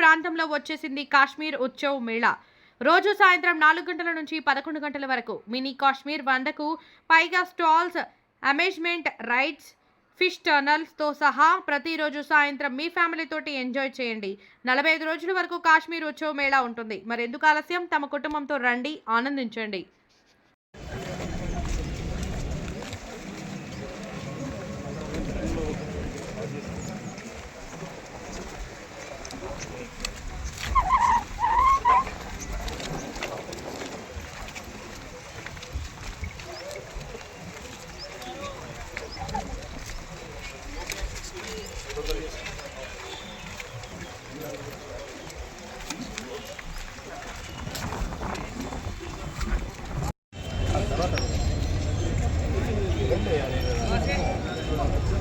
ప్రాంతంలో వచ్చేసింది కాశ్మీర్ ఉత్సవ్ మేళా. రోజు సాయంత్రం నాలుగు గంటల నుంచి పదకొండు గంటల వరకు మినీ కాశ్మీర్ వందకు పైగా స్టాల్స్ అమేజ్మెంట్ రైడ్స్ ఫిష్ టర్నల్స్తో సహా ప్రతిరోజు సాయంత్రం మీ ఫ్యామిలీతోటి ఎంజాయ్ చేయండి. నలభై ఐదు రోజుల వరకు కాశ్మీర్ ఉత్సవ మేళా ఉంటుంది. మరెందుకు ఆలస్యం? తమ కుటుంబంతో రండి ఆనందించండి.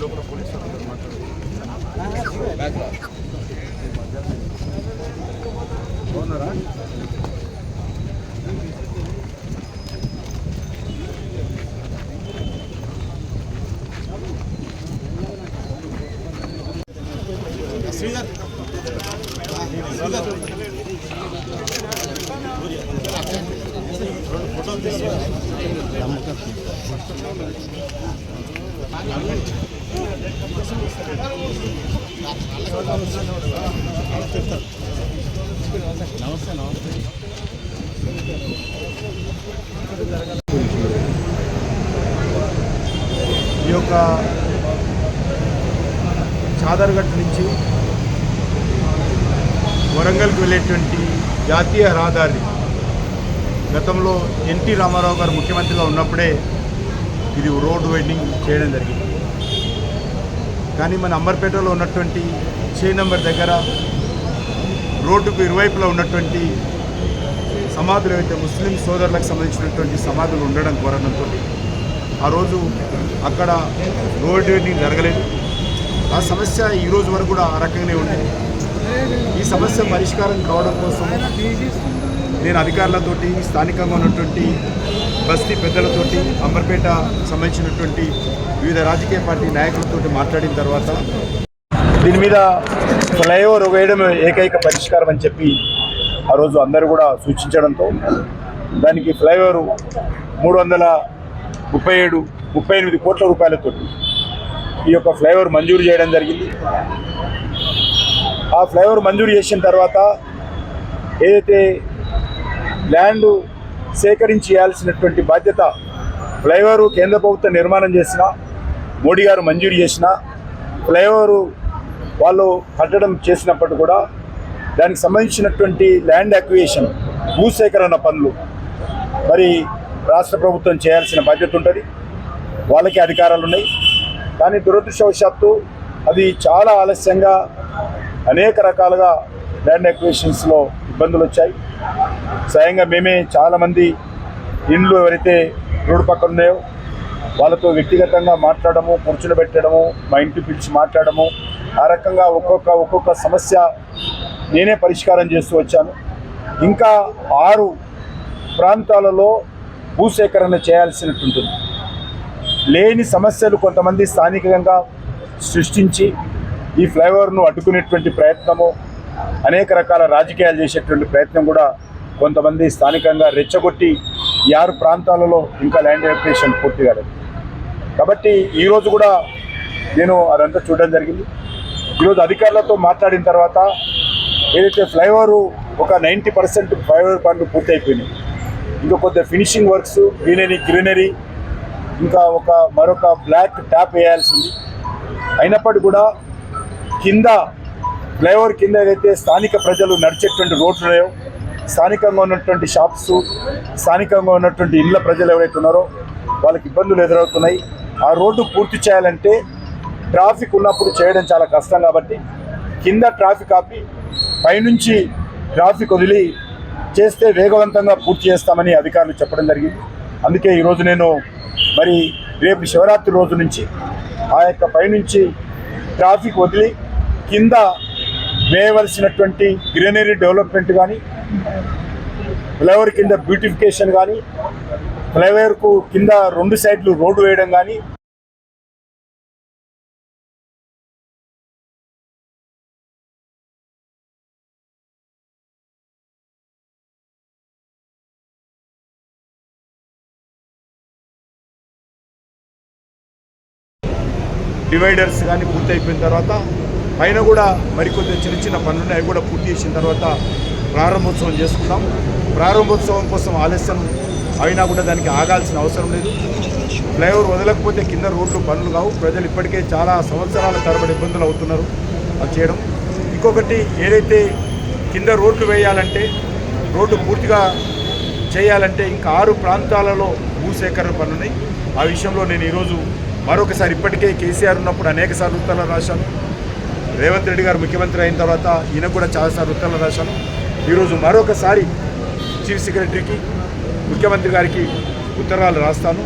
లోపల పోలీసులు మాట్లాడుతున్నారు ఈ యొక్క చాదర్గట్ నుంచి వరంగల్కి వెళ్ళేటువంటి జాతీయ రహదారి గతంలో ఎన్టీ రామారావు గారు ముఖ్యమంత్రిగా ఉన్నప్పుడే ఇది రోడ్ వైండింగ్ చేయడం జరిగింది. కానీ మన అంబర్పేటలో ఉన్నటువంటి చే నంబర్ దగ్గర రోడ్డుకు ఇరువైపులా ఉన్నటువంటి సమాధులు అయితే ముస్లిం సోదరులకు సంబంధించినటువంటి సమాధులు ఉండడం కోరడంతో ఆ రోజు అక్కడ రోడ్ వైండింగ్ జరగలేదు. ఆ సమస్య ఈరోజు వరకు కూడా ఆ రకంగానే ఉంది. ఈ సమస్య పరిష్కారం కావడం కోసం నేను అధికారులతోటి స్థానికంగా ఉన్నటువంటి బస్తీ పెద్దలతోటి అంబర్పేట సంబంధించినటువంటి వివిధ రాజకీయ పార్టీ నాయకులతోటి మాట్లాడిన తర్వాత దీని మీద ఫ్లైఓవర్ వేయడం ఏకైక పరిష్కారం అని చెప్పి ఆ రోజు అందరూ కూడా సూచించడంతో దానికి ఫ్లైఓవర్ మూడు వందల ముప్పై ఏడు ముప్పై ఎనిమిది కోట్ల రూపాయలతో ఈ యొక్క ఫ్లైఓవర్ మంజూరు చేయడం జరిగింది. ఆ ఫ్లైఓవర్ మంజూరు చేసిన తర్వాత ఏదైతే ల్యాండ్ సేకరించి ఇవ్వాల్సినటువంటి బాధ్యత ఫ్లైఓవర్ కేంద్ర ప్రభుత్వం నిర్మాణం చేసిన మోడీ గారు మంజూరు చేసిన ఫ్లైఓవర్ వాళ్ళు కట్టడం చేసినప్పటి కూడా దానికి సంబంధించినటువంటి ల్యాండ్ అక్వియేషన్ భూసేకరణ పనులు మరి రాష్ట్ర ప్రభుత్వం చేయాల్సిన బాధ్యత ఉంటుంది. వాళ్ళకి అధికారాలు ఉన్నాయి. కానీ దురదృష్టవశాత్తు అది చాలా ఆలస్యంగా అనేక రకాలుగా ల్యాండ్ అక్విజిషన్స్లో ఇబ్బందులు వచ్చాయి. స్వయంగా మేమే చాలామంది ఇండ్లు ఎవరైతే రోడ్డు పక్కన ఉన్నాయో వాళ్ళతో వ్యక్తిగతంగా మాట్లాడము కూర్చుని మా ఇంటి పిలిచి మాట్లాడము ఆ రకంగా ఒక్కొక్క ఒక్కొక్క సమస్య నేనే పరిష్కారం చేస్తూ వచ్చాను. ఇంకా ఆరు ప్రాంతాలలో భూసేకరణ చేయాల్సినట్టుంటుంది. లేని సమస్యలు కొంతమంది స్థానికంగా సృష్టించి ఈ ఫ్లైఓవర్ను అడ్డుకునేటువంటి ప్రయత్నము అనేక రకాల రాజకీయాలు చేసేటువంటి ప్రయత్నం కూడా కొంతమంది స్థానికంగా రెచ్చగొట్టి ఈ ఆరు ప్రాంతాలలో ఇంకా ల్యాండ్ ఎలక్ట్రేషన్ పూర్తి కాలేదు. కాబట్టి ఈరోజు కూడా నేను అదంతా చూడడం జరిగింది. ఈరోజు అధికారులతో మాట్లాడిన తర్వాత ఏదైతే ఫ్లైఓవర్ ఒక నైంటీ పర్సెంట్ ఫ్లైఓవర్ పనులు పూర్తి అయిపోయినాయి ఇంకా కొద్దిగా ఫినిషింగ్ వర్క్స్ గ్రీనరీ గ్రీనరీ ఇంకా ఒక మరొక బ్లాక్ ట్యాప్ వేయాల్సింది. అయినప్పటికీ కూడా కింద ఫ్లైఓవర్ కింద ఏదైతే స్థానిక ప్రజలు నడిచేటువంటి రోడ్లు లేవు స్థానికంగా ఉన్నటువంటి షాప్స్ స్థానికంగా ఉన్నటువంటి ఇళ్ళ ప్రజలు ఎవరైతే ఉన్నారో వాళ్ళకి ఇబ్బందులు ఎదురవుతున్నాయి. ఆ రోడ్డు పూర్తి చేయాలంటే ట్రాఫిక్ ఉన్నప్పుడు చేయడం చాలా కష్టం కాబట్టి కింద ట్రాఫిక్ ఆపి పైనుంచి ట్రాఫిక్ వదిలి చేస్తే వేగవంతంగా పూర్తి చేస్తామని అధికారులు చెప్పడం జరిగింది. అందుకే ఈరోజు నేను మరి రేపు శివరాత్రి రోజు నుంచి ఆ యొక్క పైనుంచి ట్రాఫిక్ వదిలి కింద వేయవలసినటువంటి గ్రీనరీ డెవలప్మెంట్ కానీ ఫ్లైఓవర్ కింద బ్యూటిఫికేషన్ కానీ ఫ్లైఓవర్కు కింద రెండు సైడ్లు రోడ్డు వేయడం కానీ డివైడర్స్ కానీ పూర్తయిపోయిన తర్వాత పైన కూడా మరికొద్ది చిన్న చిన్న పనులు ఉన్నాయి అవి కూడా పూర్తి చేసిన తర్వాత ప్రారంభోత్సవం చేసుకుందాం. ప్రారంభోత్సవం కోసం ఆలస్యం అయినా కూడా దానికి ఆగాల్సిన అవసరం లేదు. ఫ్లైఓవర్ వదలకపోతే కింద రోడ్లు పనులు కావు. ప్రజలు ఇప్పటికే చాలా సంవత్సరాల తరబడి ఇబ్బందులు అవుతున్నారు అది చేయడం. ఇంకొకటి ఏదైతే కింద రోడ్లు వేయాలంటే రోడ్డు పూర్తిగా చేయాలంటే ఇంకా ఆరు ప్రాంతాలలో భూసేకరణ పనున్నాయి ఆ విషయంలో నేను ఈరోజు మరొకసారి ఇప్పటికే కేసీఆర్ ఉన్నప్పుడు అనేక సార్లు ఉత్తరాలు రాశాను. రేవంత్ రెడ్డి గారు ముఖ్యమంత్రి అయిన తర్వాత ఈయన కూడా చాలాసార్లు ఉత్తర్వులు రాశాను ఈరోజు మరొకసారి చీఫ్ సెక్రటరీకి ముఖ్యమంత్రి గారికి ఉత్తరాలు రాస్తాను.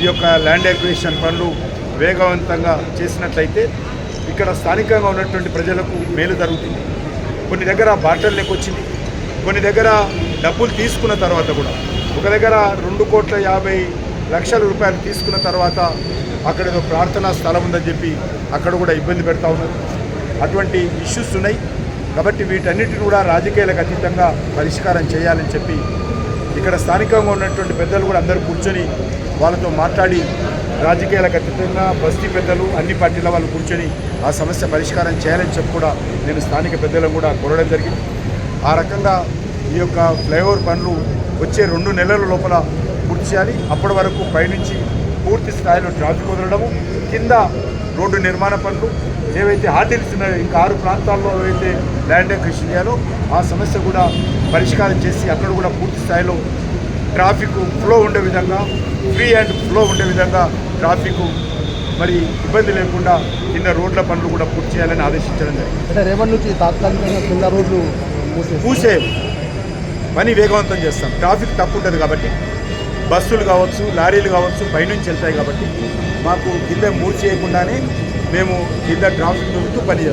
ఈ యొక్క ల్యాండ్ అక్విజిషన్ పనులు వేగవంతంగా చేసినట్లయితే ఇక్కడ స్థానికంగా ఉన్నటువంటి ప్రజలకు మేలు జరుగుతుంది. కొన్ని దగ్గర బాటల్ లెక్కొచ్చింది. కొన్ని దగ్గర డబ్బులు తీసుకున్న తర్వాత కూడా ఒక దగ్గర రెండు కోట్ల యాభై లక్షల రూపాయలు తీసుకున్న తర్వాత అక్కడ ఏదో ప్రార్థనా స్థలం ఉందని చెప్పి అక్కడ కూడా ఇబ్బంది పెడతా ఉన్నారు. అటువంటి ఇష్యూస్ ఉన్నాయి. కాబట్టి వీటన్నిటిని కూడా రాజకీయాలకు అతీతంగా పరిష్కారం చేయాలని చెప్పి ఇక్కడ స్థానికంగా ఉన్నటువంటి పెద్దలు కూడా అందరూ కూర్చొని వాళ్ళతో మాట్లాడి రాజకీయాలకు అతీతంగా బస్తీ పెద్దలు అన్ని పార్టీల వాళ్ళు కూర్చొని ఆ సమస్య పరిష్కారం చేయాలని చెప్పి కూడా నేను స్థానిక పెద్దలను కూడా కోరడం జరిగింది. ఆ రకంగా ఈ యొక్క ఫ్లైఓవర్ పనులు వచ్చే రెండు నెలల లోపల పూర్తి చేయాలి. అప్పటి వరకు పైనుంచి పూర్తి స్థాయిలో ట్రాఫిక్ వదలడము కింద రోడ్డు నిర్మాణ పనులు ఏవైతే ఉన్నాయో ఇంకా ఆరు ప్రాంతాల్లో ఏవైతే ల్యాండ్ అక్విజిషన్ చేయాలో ఆ సమస్య కూడా పరిష్కారం చేసి అక్కడ కూడా పూర్తి స్థాయిలో ట్రాఫిక్ ఫ్లో ఉండే విధంగా ఫ్రీ అండ్ ఫ్లో ఉండే విధంగా ట్రాఫిక్ మరి ఇబ్బంది లేకుండా కింద రోడ్ల పనులు కూడా పూర్తి చేయాలని ఆదేశించడం జరిగింది. అంటే రేపటి నుంచి తాత్కాలికంగా కింద రోడ్లు పని వేగవంతం చేస్తాం. ట్రాఫిక్ తక్కువ ఉంటుంది కాబట్టి బస్సులు కావచ్చు లారీలు కావచ్చు పైనుంచి వెళ్తాయి కాబట్టి మాకు కింద మూవ్ చేయకుండానే మేము కింద ట్రాఫిక్ నిలుపుతూ పని